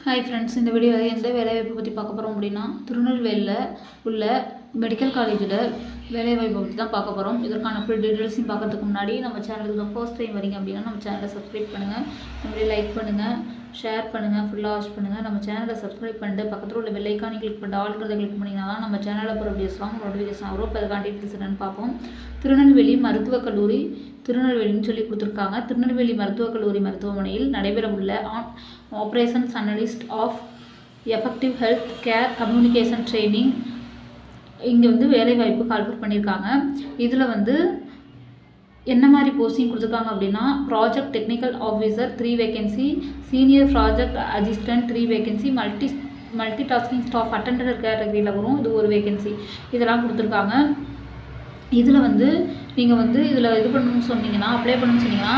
Hi friends இந்த video எந்த வேலைவாய்ப்பு பற்றி பார்க்க போகிறோம் அப்படின்னா திருநெல்வேலியில் உள்ள மெடிக்கல் காலேஜில் வேலைவாய்ப்பை பற்றி தான் பார்க்க போகிறோம் இதற்கான ஃபுல் டீட்டெயில்ஸையும் பார்க்கறதுக்கு முன்னாடி நம்ம சேனலுக்கு ஃபர்ஸ்ட் டைம் வரீங்க அப்படின்னா நம்ம சேனலை சப்ஸ்கிரைப் பண்ணுங்கள் நம்மளே லைக் பண்ணுங்கள் ஷேர் பண்ணுங்கள் ஃபுல்லாக வாட்ச் பண்ணுங்கள் நம்ம சேனலை சப்ஸ்கிரைப் பண்ணிட்டு பக்கத்தில் உள்ள வெள்ளைக்கானி கிளிக் பண்ணிட்டு ஆளுங்கிறத கிளிக் பண்ணிங்கன்னா நம்ம சேனலில் போகிற வீடியோஸ்லாம் நோட்டிஃபிகேஷன் வரும் இப்போ அதுக்கான டீட்டெயில்ஸ் என்னென்னு பார்ப்போம். திருநெல்வேலி மருத்துவக் கல்லூரி திருநெல்வேலின்னு சொல்லி கொடுத்துருக்காங்க. திருநெல்வேலி மருத்துவக் கல்லூரி மருத்துவமனையில் நடைபெறவுள்ள on operations analyst of effective health care communication training இங்கே வந்து வேலைவாய்ப்பு கால்ஃபர் பண்ணியிருக்காங்க இதில் வந்து என்ன மாதிரி போஸ்டிங் கொடுத்துருக்காங்க அப்படின்னா project technical officer three vacancy senior project assistant three vacancy multi multi tasking staff attender கேட்டகரியில் வரும் இது ஒரு வேகன்சி இதெல்லாம் கொடுத்துருக்காங்க. இதில் வந்து நீங்கள் வந்து இதில் இது பண்ணணும்னு சொன்னீங்கன்னா அப்ளை பண்ணணும்னு சொன்னீங்கன்னா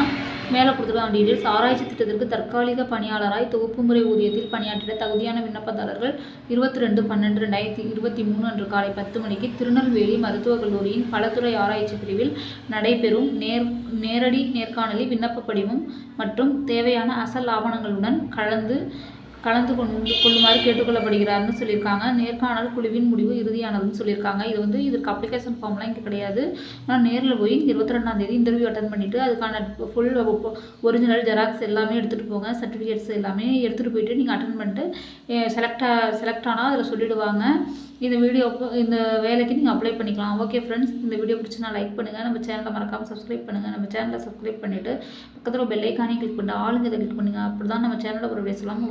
மேலே கொடுத்துருக்காங்க டீடைல்ஸ் ஆராய்ச்சி திட்டத்திற்கு தற்காலிக பணியாளராய் தொகுப்பு முறை ஊதியத்தில் பணியாற்றிய தகுதியான விண்ணப்பதாரர்கள் இருபத்தி ரெண்டு பன்னெண்டு ரெண்டாயிரத்தி இருபத்தி மூணு அன்று காலை பத்து மணிக்கு திருநெல்வேலி மருத்துவக் கல்லூரியின் பலத்துறை ஆராய்ச்சி பிரிவில் நடைபெறும் நேர் நேரடி நேர்காணலி விண்ணப்ப படிவம் மற்றும் தேவையான அசல் ஆவணங்களுடன் கலந்து கலந்து கொண்டு கொள்ளுமாறு கேட்டுக்கொள்ளப்படுகிறார்னு சொல்லியிருக்காங்க. நேர்காணல் குழுவின் முடிவு இறுதியானதுன்னு சொல்லியிருக்காங்க. இது வந்து இதுக்கு அப்ளிகேஷன் ஃபார்ம்லாம் இங்கே கிடையாது. ஆனால் நேரில் போய் இருபத்தி ரெண்டாந்தேதி இன்டர்வியூ அட்டன் பண்ணிவிட்டு அதுக்கான ஃபுல் ஒரிஜினல் ஜெராக்ஸ் எல்லாமே எடுத்துகிட்டு போங்க. சர்டிஃபிகேட்ஸ் எல்லாமே எடுத்துகிட்டு போயிட்டு நீங்கள் அட்டன் பண்ணிட்டு செலக்டாக செலக்ட் ஆனால் அதில் சொல்லிவிடுவாங்க இந்த வீடியோக்கு இந்த வேலைக்கு நீங்கள் அப்ளை பண்ணிக்கலாம். ஓகே ஃப்ரெண்ட்ஸ் இந்த வீடியோ பிடிச்சினா லைக் பண்ணுங்கள் நம்ம சேனலை மறக்காமல் சப்ஸ்கிரைப் பண்ணுங்கள் நம்ம சேனலை சப்ஸ்கிரைப் பண்ணிவிட்டு பக்கத்தில் பெல்லைக்கானே கிளிக் பண்ணிட்டு ஆளுங்க இதை கிளிக் பண்ணுங்கள் அப்படி தான் நம்ம சேனலில் ஒரு பேசலாம்.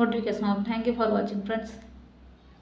நோட்டிஃபிகேஷன் ஆகும். தேங்க்யூ ஃபார் வாட்சிங் ஃப்ரெண்ட்ஸ்